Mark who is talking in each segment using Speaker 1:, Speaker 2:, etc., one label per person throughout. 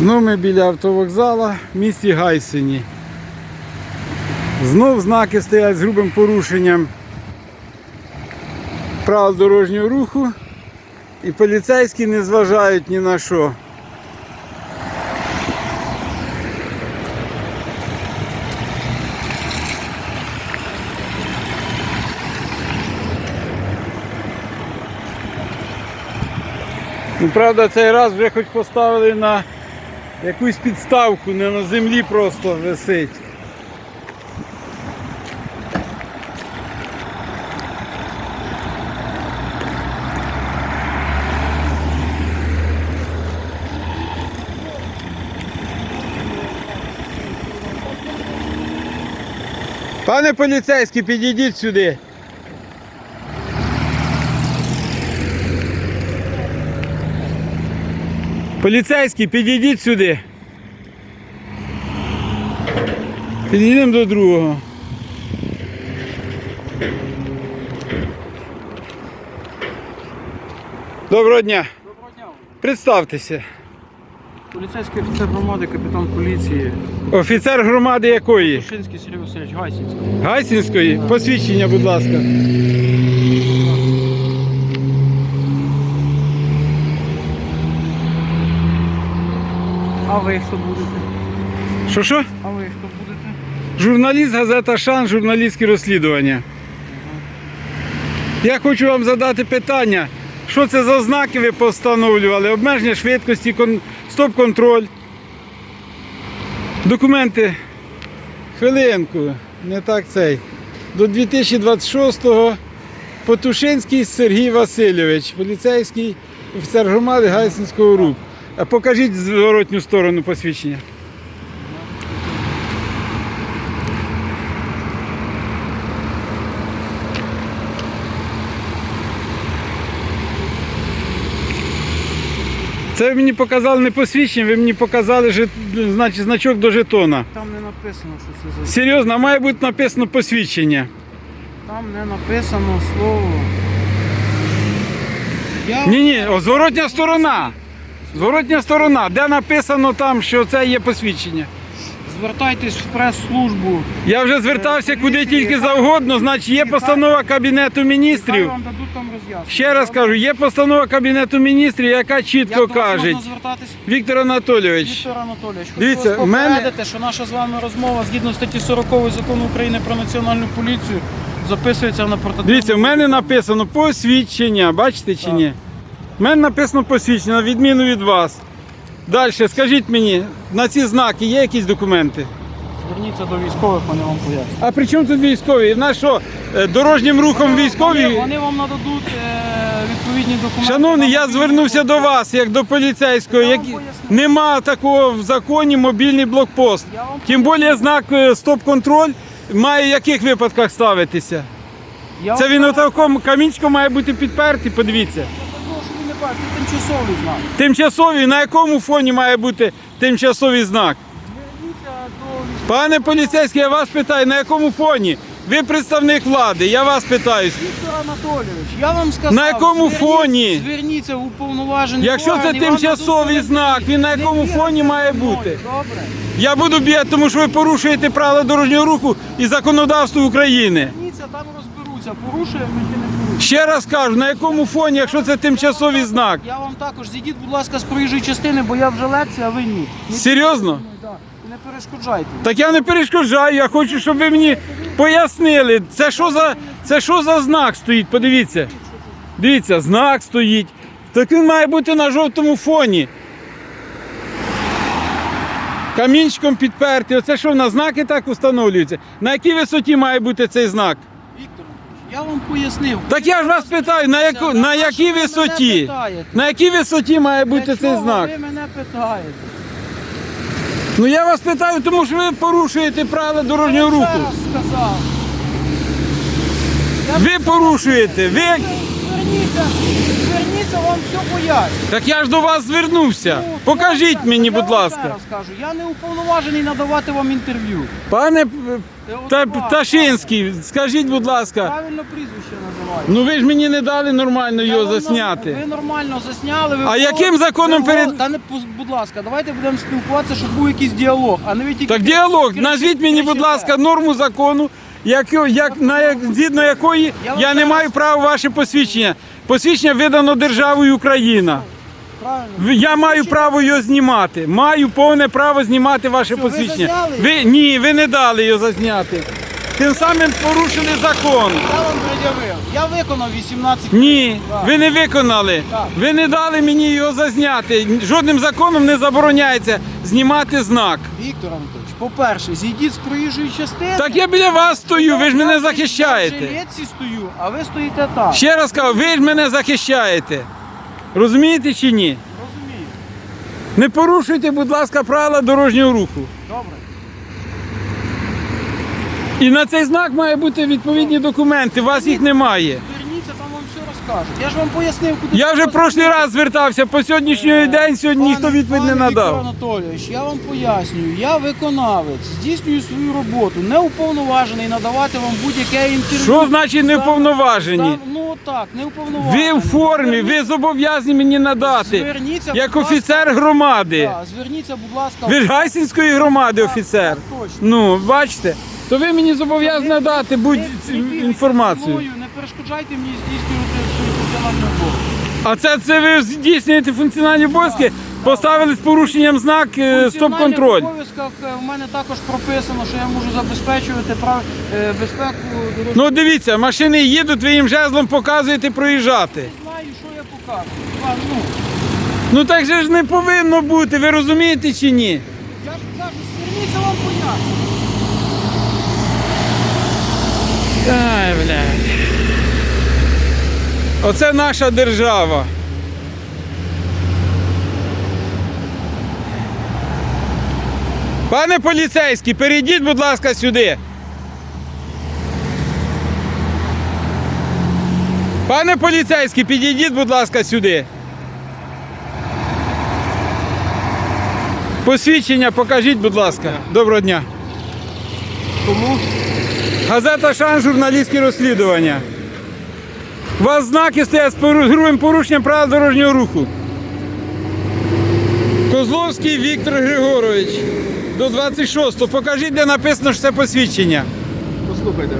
Speaker 1: Знов ми біля автовокзала в місті Гайсині. Знов знаки стоять з грубим порушенням правил дорожнього руху. І поліцейські не зважають ні на що. Ну, правда, цей раз вже хоч поставили на якусь підставку, не на землі просто висить. Пане поліцейський, підійдіть сюди. Поліцейський, підійдіть сюди. Підійдемо до другого. Доброго дня.
Speaker 2: Доброго дня.
Speaker 1: Представтеся.
Speaker 2: Поліцейський офіцер громади, капітан поліції
Speaker 1: Офіцер громади якої?
Speaker 2: Тушинський Сергій Васильович Гайсінський.
Speaker 1: Гайсінської? Посвідчення, будь ласка.
Speaker 2: А ви хто будете?
Speaker 1: Що що?
Speaker 2: А ви хто будете?
Speaker 1: Журналіст газета Шан, журналістські розслідування. Я хочу вам задати питання, що це за знаки ви постановлювали? Обмеження швидкості, кон- стоп-контроль. Документи. Хвилинку, не так цей. До 2026-го Потушинський Сергій Васильович, поліцейський офіцер громади Гайсинського РУП. Покажіть зворотню сторону посвідчення. Це ви мені показали не посвідчення, ви мені показали жит... значить, значок до жетона.
Speaker 2: Там не написано, що це за.
Speaker 1: Серйозно, а має бути написано посвідчення.
Speaker 2: Там не написано слово. Я...
Speaker 1: Ні, ні, зворотня сторона. Зворотня сторона, де написано там, що це є посвідчення.
Speaker 2: Звертайтесь в прес-службу.
Speaker 1: Я вже звертався куди тільки
Speaker 2: яка-
Speaker 1: завгодно, значить є постанова Кабінету міністрів.
Speaker 2: вам дадуть там роз'яснення.
Speaker 1: Ще раз кажу, є постанова Кабінету міністрів, яка
Speaker 2: Як
Speaker 1: чітко
Speaker 2: до вас
Speaker 1: каже,
Speaker 2: можна звертатись?
Speaker 1: Віктор Анатолійович,
Speaker 2: Віктор Анатолійович, хочу
Speaker 1: Дивіться,
Speaker 2: вас
Speaker 1: в мене-
Speaker 2: попередити, що наша з вами розмова згідно статті 40 закону України про національну поліцію записується на протокол.
Speaker 1: дивіться, в мене написано посвідчення, бачите чи ні? В мене написано посвідчення, на відміну від вас. Далі, скажіть мені, на ці знаки є якісь документи?
Speaker 2: Зверніться до військових, вони вам пояснять.
Speaker 1: А при чому тут військові? В нас що, е, дорожнім рухом військові?
Speaker 2: вони вам нададуть е, відповідні документи.
Speaker 1: Шановний, я звернувся до вас, як до поліцейського. Як... Нема такого в законі мобільний блокпост. Тим більше знак е, стоп-контроль має в яких випадках ставитися. Це він отаком камінчиком має бути підпертий, подивіться.
Speaker 2: кажу, що ви не бачите, це тимчасовий знак.
Speaker 1: Тимчасовий, на якому фоні має бути тимчасовий знак? Пане поліцейський, я вас питаю, на якому фоні? Ви представник влади, я вас питаюсь.
Speaker 2: Віктор Анатолійович, я вам сказав.
Speaker 1: На якому
Speaker 2: зверніться-
Speaker 1: фоні?
Speaker 2: Зверніться в уповноважений
Speaker 1: Якщо це
Speaker 2: орган, і вам
Speaker 1: тимчасовий
Speaker 2: дадуть
Speaker 1: знак, він на
Speaker 2: Не
Speaker 1: якому
Speaker 2: бігайте
Speaker 1: фоні має
Speaker 2: мною,
Speaker 1: бути?
Speaker 2: Добре.
Speaker 1: Я буду бігати, тому що ви порушуєте правила дорожнього руху і законодавство України.
Speaker 2: Зверніться, там розберуться, порушуємо чи не.
Speaker 1: Ще раз кажу, на якому фоні, якщо це тимчасовий знак?
Speaker 2: Я вам також зійдіть, будь ласка, з проїжджої частини, бо я вже лекція, а ви ні. Не
Speaker 1: Серйозно?
Speaker 2: Да. Не перешкоджайте.
Speaker 1: Так я не перешкоджаю, я хочу, щоб ви мені пояснили, це що за, це що за знак стоїть, подивіться. Дивіться, знак стоїть. Так він має бути на жовтому фоні. Камінчиком підпертий. Оце що, на знаки так встановлюються? На якій висоті має бути цей знак?
Speaker 2: Я вам пояснив.
Speaker 1: Так я ж вас питаю, на, яку, на якій висоті? На якій висоті має бути
Speaker 2: Для
Speaker 1: цей знак?
Speaker 2: Ви мене питаєте.
Speaker 1: Ну я вас питаю, тому що ви порушуєте правила дорожнього руху.
Speaker 2: Я сказав.
Speaker 1: Ви порушуєте. Ви
Speaker 2: Зверніться, зверніться зверніться, вам все поясню.
Speaker 1: Так я ж до вас звернувся.
Speaker 2: Ну,
Speaker 1: Покажіть
Speaker 2: я,
Speaker 1: мені,
Speaker 2: я
Speaker 1: будь
Speaker 2: вам
Speaker 1: ласка.
Speaker 2: ще раз кажу, я не уповноважений надавати вам інтерв'ю.
Speaker 1: Пане
Speaker 2: от
Speaker 1: Та-
Speaker 2: вас,
Speaker 1: Пташинський, скажіть, будь ласка.
Speaker 2: Правильно прізвище називаю.
Speaker 1: Ну ви ж мені не дали нормально
Speaker 2: Я
Speaker 1: його
Speaker 2: вам
Speaker 1: засняти.
Speaker 2: Ви нормально засняли. Ви
Speaker 1: А яким законом
Speaker 2: ви
Speaker 1: перед-
Speaker 2: Та не будь ласка, давайте будемо спілкуватися, щоб був якийсь діалог, а не ви тільки.
Speaker 1: Так діалог, назвіть мені, будь
Speaker 2: кричите.
Speaker 1: ласка, норму закону, як, як, на, як, згідно якої
Speaker 2: Я вам
Speaker 1: я не
Speaker 2: зараз-
Speaker 1: маю права ваше посвідчення. Посвідчення видано державою Україна.
Speaker 2: Правильно.
Speaker 1: Я маю право його знімати. Маю повне право знімати ваше
Speaker 2: Що, ви
Speaker 1: посвідчення.
Speaker 2: зазняли?
Speaker 1: Ви ні, ви не дали його зазняти. Тим самим порушили закон.
Speaker 2: Я вам пред'явив. Я виконав 18
Speaker 1: Ні,
Speaker 2: Так.
Speaker 1: ви не виконали.
Speaker 2: Так.
Speaker 1: Ви не дали мені його зазняти. Жодним законом не забороняється знімати знак.
Speaker 2: Віктор Анатольович, по-перше, зійдіть з проїжджої частини.
Speaker 1: Так я біля вас стою, ви ж мене
Speaker 2: Я в
Speaker 1: захищаєте.
Speaker 2: стою, а ви стоїте там.
Speaker 1: Ще раз кажу, ви ж мене захищаєте. Розумієте чи ні?
Speaker 2: Розумію.
Speaker 1: Не порушуйте, будь ласка, правила дорожнього руху.
Speaker 2: Добре.
Speaker 1: І на цей знак має бути відповідні документи. У вас їх немає.
Speaker 2: Розкажуть. Я ж вам пояснив, куди.
Speaker 1: Я вже прошлий раз звертався, по сьогоднішній день сьогодні ніхто відповідь не
Speaker 2: пане Віктор
Speaker 1: надав.
Speaker 2: Анатолійович, я вам пояснюю, я виконавець, здійснюю свою роботу, не уповноважений надавати вам будь-яке інтерв'ю.
Speaker 1: Що значить не вповноважені?
Speaker 2: став- Ну так, не уповноважений.
Speaker 1: Ви в формі, ви зобов'язані мені надати.
Speaker 2: Зверніться,
Speaker 1: Як
Speaker 2: будь ласка.
Speaker 1: офіцер громади.
Speaker 2: Зверніться, будь ласка.
Speaker 1: Ви ж Гайсинської громади
Speaker 2: Так,
Speaker 1: офіцер.
Speaker 2: так, точно.
Speaker 1: Ну, бачите, то ви мені зобов'язані надати будь
Speaker 2: ви бігайте
Speaker 1: інформацію.
Speaker 2: Не перешкоджайте мені здійснювати.
Speaker 1: А це, це ви здійснюєте функціональні обов'язки? Поставили з порушенням знак е, стоп-контроль.
Speaker 2: В обов'язках е, в мене також прописано, що я можу забезпечувати прав... е, безпеку дорожнього.
Speaker 1: Ну дивіться, машини їдуть, ви їм жезлом показуєте проїжджати.
Speaker 2: Знаю, що я показую. А, ну,
Speaker 1: Ну так же ж не повинно бути, ви розумієте чи ні?
Speaker 2: я ж кажу, зверніться вам поясню.
Speaker 1: Ай, блядь. Оце наша держава. Пане поліцейський, перейдіть, будь ласка, сюди. Пане поліцейський, підійдіть, будь ласка, сюди. Посвідчення покажіть, будь ласка. Доброго дня.
Speaker 2: Тому
Speaker 1: Газета Шан, журналістське розслідування. У вас знаки стоять з грубим порушенням правил дорожнього руху. Козловський Віктор Григорович. До 26-го. Покажіть, де написано, що це посвідчення.
Speaker 3: Послухайте,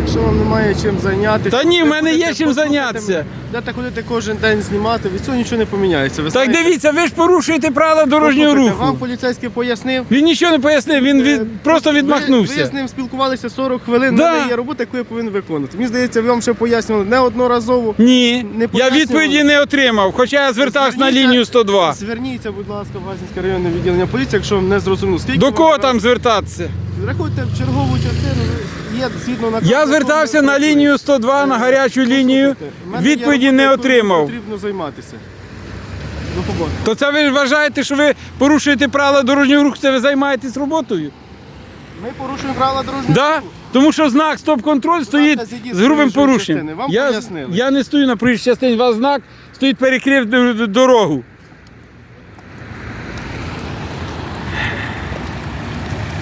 Speaker 3: якщо вам немає чим зайнятися.
Speaker 1: Та ні, в мене є чим зайнятися.
Speaker 3: Мене, Будете ходити кожен день знімати, від цього нічого не поміняється. Ви
Speaker 1: Так
Speaker 3: знаєте?
Speaker 1: дивіться, ви ж порушуєте правила дорожнього
Speaker 3: Послухайте, Вам
Speaker 1: руху.
Speaker 3: поліцейський пояснив.
Speaker 1: Він нічого не пояснив, він
Speaker 3: Е,
Speaker 1: від... просто
Speaker 3: ви- Ви,
Speaker 1: відмахнувся.
Speaker 3: з ним спілкувалися 40 хвилин,
Speaker 1: Да.
Speaker 3: да. мене є робота, яку я повинен виконувати. Мені здається, ви вам ще пояснювали неодноразово.
Speaker 1: Ні,
Speaker 3: Не
Speaker 1: я
Speaker 3: пояснював.
Speaker 1: відповіді не отримав, хоча я звертався на
Speaker 3: Зверніться-
Speaker 1: лінію 102.
Speaker 3: Зверніться, будь ласка, в Гасінське районне відділення поліції, якщо вам не зрозуміло. Скільки
Speaker 1: До
Speaker 3: вам
Speaker 1: кого
Speaker 3: треба-
Speaker 1: там звертатися?
Speaker 3: Рахуйте в чергову частину, є згідно наказу.
Speaker 1: Я звертався на лінію 102, на гарячу лінію.
Speaker 3: Послухайте, в мене є
Speaker 1: Відповіді
Speaker 3: робота,
Speaker 1: не
Speaker 3: якою
Speaker 1: отримав.
Speaker 3: Потрібно займатися. До побачення.
Speaker 1: То це ви вважаєте, що ви порушуєте правила дорожнього руху, це ви займаєтесь роботою?
Speaker 3: Ми порушуємо правила дорожнього
Speaker 1: Да?
Speaker 3: руху.
Speaker 1: Тому що знак стоп-контроль стоїть
Speaker 3: зійдіть
Speaker 1: з
Speaker 3: з
Speaker 1: грубим
Speaker 3: проїжджої
Speaker 1: порушенням.
Speaker 3: частини. Вам
Speaker 1: Я,
Speaker 3: пояснили.
Speaker 1: я не стою на проїжджій частині, у вас знак стоїть перекрив д- д- дорогу.